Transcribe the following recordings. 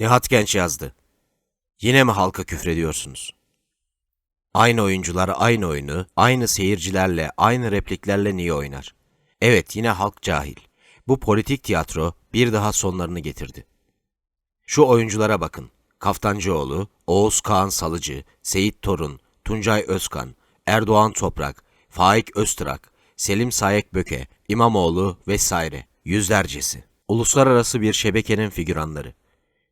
Nihat Genç yazdı. Yine mi halka küfrediyorsunuz? Aynı oyuncular aynı oyunu, aynı seyircilerle, aynı repliklerle niye oynar? Evet, yine halk cahil. Bu politik tiyatro bir daha sonlarını getirdi. Şu oyunculara bakın. Kaftancıoğlu, Oğuz Kağan Salıcı, Seyit Torun, Tuncay Özkan, Erdoğan Toprak, Faik Öztrak, Selim Sayek Böke, İmamoğlu vesaire. Yüzlercesi. Uluslararası bir şebekenin figüranları.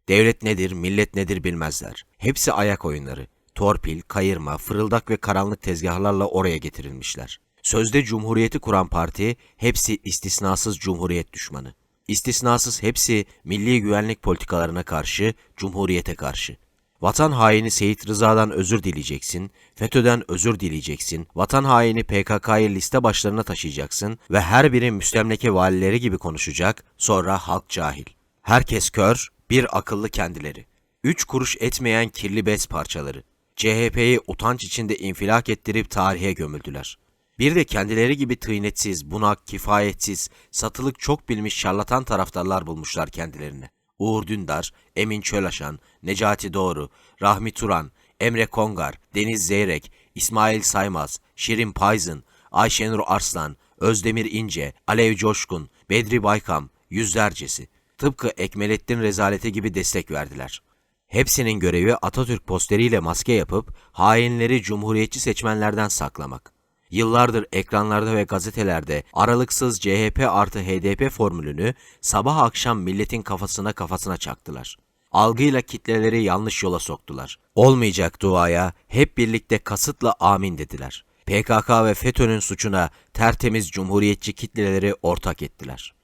Devlet nedir, millet nedir bilmezler. Hepsi ayak oyunları. Torpil, kayırma, fırıldak ve karanlık tezgahlarla oraya getirilmişler. Sözde cumhuriyeti kuran parti hepsi istisnasız cumhuriyet düşmanı. İstisnasız hepsi milli güvenlik politikalarına karşı, cumhuriyete karşı. Vatan haini Seyit Rıza'dan özür dileyeceksin, FETÖ'den özür dileyeceksin, vatan haini PKK'yı liste başlarına taşıyacaksın ve her biri müstemleke valileri gibi konuşacak, sonra halk cahil. Herkes kör, bir akıllı kendileri. Üç kuruş etmeyen kirli bez parçaları. CHP'yi utanç içinde infilak ettirip tarihe gömüldüler. Bir de kendileri gibi tıynetsiz, bunak, kifayetsiz, satılık çok bilmiş şarlatan taraftarlar bulmuşlar kendilerine. Uğur Dündar, Emin Çölaşan, Necati Doğru, Rahmi Turan, Emre Kongar, Deniz Zeyrek, İsmail Saymaz, Şirin Payzın, Ayşenur Arslan, Özdemir İnce, Alev Coşkun, Bedri Baykam, yüzlercesi. Tıpkı Ekmelettin Rezaleti gibi destek verdiler. Hepsinin görevi Atatürk posteriyle maske yapıp hainleri cumhuriyetçi seçmenlerden saklamak. Yıllardır ekranlarda ve gazetelerde aralıksız CHP artı HDP formülünü sabah akşam milletin kafasına kafasına çaktılar. Algıyla kitleleri yanlış yola soktular. Olmayacak duaya hep birlikte kasıtla amin dediler. PKK ve FETÖ'nün suçuna tertemiz cumhuriyetçi kitleleri ortak ettiler.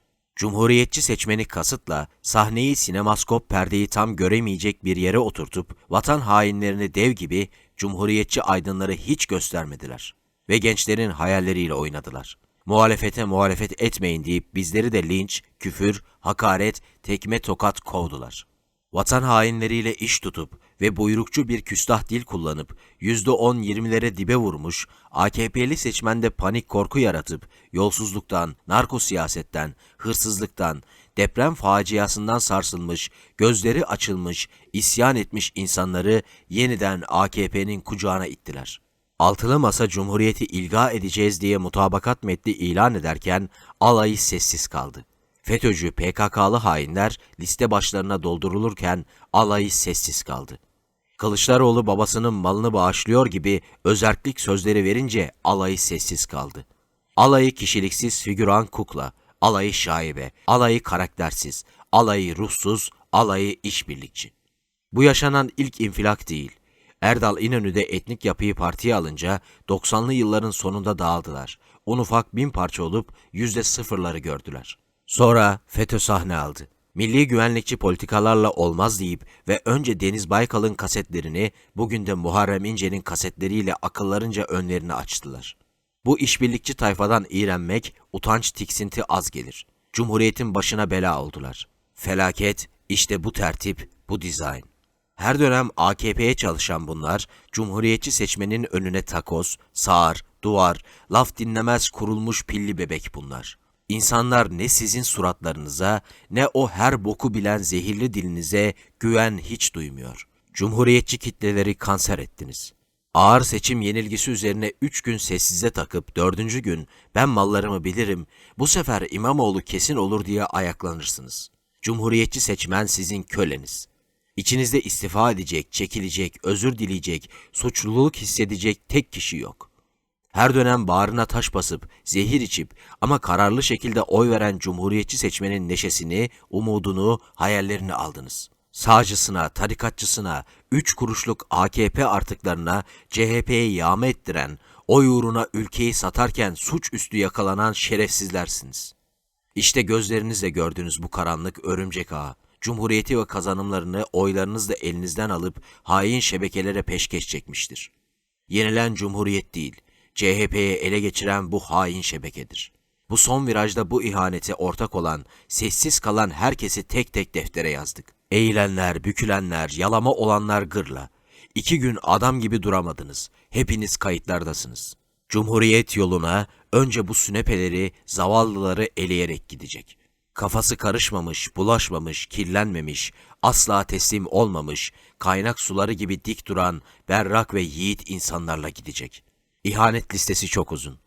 Cumhuriyetçi seçmeni kasıtla sahneyi sinemaskop perdeyi tam göremeyecek bir yere oturtup vatan hainlerini dev gibi cumhuriyetçi aydınları hiç göstermediler ve gençlerin hayalleriyle oynadılar. Muhalefete muhalefet etmeyin deyip bizleri de linç, küfür, hakaret, tekme tokat kovdular. Vatan hainleriyle iş tutup ve buyrukçu bir küstah dil kullanıp %10-20'lere dibe vurmuş, AKP'li seçmende panik korku yaratıp yolsuzluktan, narko siyasetten, hırsızlıktan, deprem faciasından sarsılmış, gözleri açılmış, isyan etmiş insanları yeniden AKP'nin kucağına ittiler. Altılı Masa Cumhuriyeti ilga edeceğiz diye mutabakat metni ilan ederken alayı sessiz kaldı. FETÖ'cü PKK'lı hainler liste başlarına doldurulurken alayı sessiz kaldı. Kılıçdaroğlu babasının malını bağışlıyor gibi özerklik sözleri verince alayı sessiz kaldı. Alayı kişiliksiz figüran kukla, alayı şaibe, alayı karaktersiz, alayı ruhsuz, alayı işbirlikçi. Bu yaşanan ilk infilak değil. Erdal İnönü'de etnik yapıyı partiye alınca 90'lı yılların sonunda dağıldılar. Un ufak bin parça olup yüzde sıfırları gördüler. Sonra FETÖ sahne aldı. Milli güvenlikçi politikalarla olmaz deyip ve önce Deniz Baykal'ın kasetlerini bugün de Muharrem İnce'nin kasetleriyle akıllarınca önlerini açtılar. Bu işbirlikçi tayfadan iğrenmek, utanç tiksinti az gelir. Cumhuriyetin başına bela oldular. Felaket işte bu tertip, bu dizayn. Her dönem AKP'ye çalışan bunlar, cumhuriyetçi seçmenin önüne takoz, sağır, duvar, laf dinlemez kurulmuş pilli bebek bunlar. İnsanlar ne sizin suratlarınıza, ne o her boku bilen zehirli dilinize güven hiç duymuyor. Cumhuriyetçi kitleleri kanser ettiniz. Ağır seçim yenilgisi üzerine üç gün sessize takıp dördüncü gün ben mallarımı bilirim, bu sefer İmamoğlu kesin olur diye ayaklanırsınız. Cumhuriyetçi seçmen sizin köleniz. İçinizde istifa edecek, çekilecek, özür dileyecek, suçluluk hissedecek tek kişi yok. Her dönem bağrına taş basıp, zehir içip ama kararlı şekilde oy veren cumhuriyetçi seçmenin neşesini, umudunu, hayallerini aldınız. Sağcısına, tarikatçısına, üç kuruşluk AKP artıklarına CHP'ye yağma ettiren, oy uğruna ülkeyi satarken suçüstü yakalanan şerefsizlersiniz. İşte gözlerinizle gördüğünüz bu karanlık örümcek ağı. Cumhuriyeti ve kazanımlarını oylarınızla elinizden alıp hain şebekelere peşkeş çekmiştir. Yenilen cumhuriyet değil, CHP'ye ele geçiren bu hain şebekedir. Bu son virajda bu ihanete ortak olan, sessiz kalan herkesi tek tek deftere yazdık. Eğilenler, bükülenler, yalama olanlar gırla. İki gün adam gibi duramadınız. Hepiniz kayıtlardasınız. Cumhuriyet yoluna önce bu sünepeleri, zavallıları eleyerek gidecek. Kafası karışmamış, bulaşmamış, kirlenmemiş, asla teslim olmamış, kaynak suları gibi dik duran, berrak ve yiğit insanlarla gidecek. İhanet listesi çok uzun.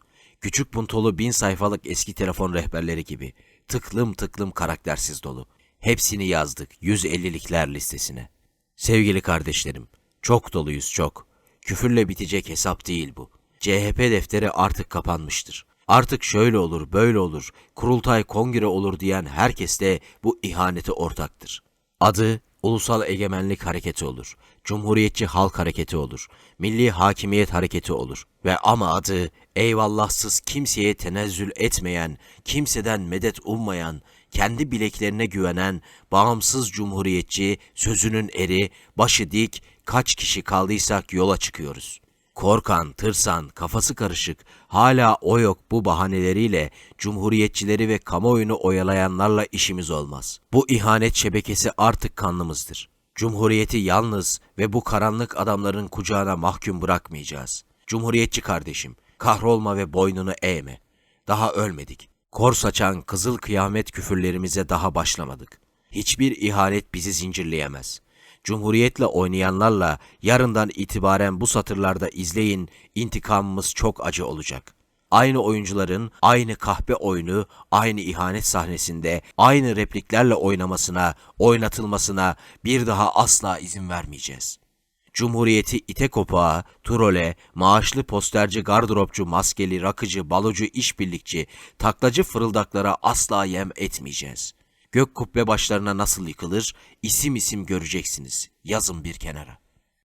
Küçük puntolu bin sayfalık eski telefon rehberleri gibi. Tıklım tıklım karaktersiz dolu. Hepsini yazdık 150'likler listesine. Sevgili kardeşlerim, çok doluyuz çok. Küfürle bitecek hesap değil bu. CHP defteri artık kapanmıştır. Artık şöyle olur, böyle olur, kurultay kongre olur diyen herkes de bu ihanete ortaktır. Adı Ulusal Egemenlik Hareketi olur. Cumhuriyetçi Halk Hareketi olur. Milli Hakimiyet Hareketi olur. Ve ama adı eyvallahsız kimseye tenezzül etmeyen, kimseden medet ummayan, kendi bileklerine güvenen, bağımsız cumhuriyetçi, sözünün eri, başı dik, kaç kişi kaldıysak yola çıkıyoruz. Korkan, tırsan, kafası karışık, hala o yok bu bahaneleriyle cumhuriyetçileri ve kamuoyunu oyalayanlarla işimiz olmaz. Bu ihanet şebekesi artık kanlımızdır. Cumhuriyeti yalnız ve bu karanlık adamların kucağına mahkum bırakmayacağız. Cumhuriyetçi kardeşim, kahrolma ve boynunu eğme. Daha ölmedik. Kor saçan kızıl kıyamet küfürlerimize daha başlamadık. Hiçbir ihanet bizi zincirleyemez. Cumhuriyetle oynayanlarla yarından itibaren bu satırlarda izleyin, intikamımız çok acı olacak. Aynı oyuncuların aynı kahpe oyunu, aynı ihanet sahnesinde, aynı repliklerle oynamasına, oynatılmasına bir daha asla izin vermeyeceğiz. Cumhuriyeti ite kopağa, trole, maaşlı posterci gardıropçu, maskeli, rakıcı, balocu, işbirlikçi, taklacı fırıldaklara asla yem etmeyeceğiz. Gök kubbe başlarına nasıl yıkılır, isim isim göreceksiniz. Yazın bir kenara.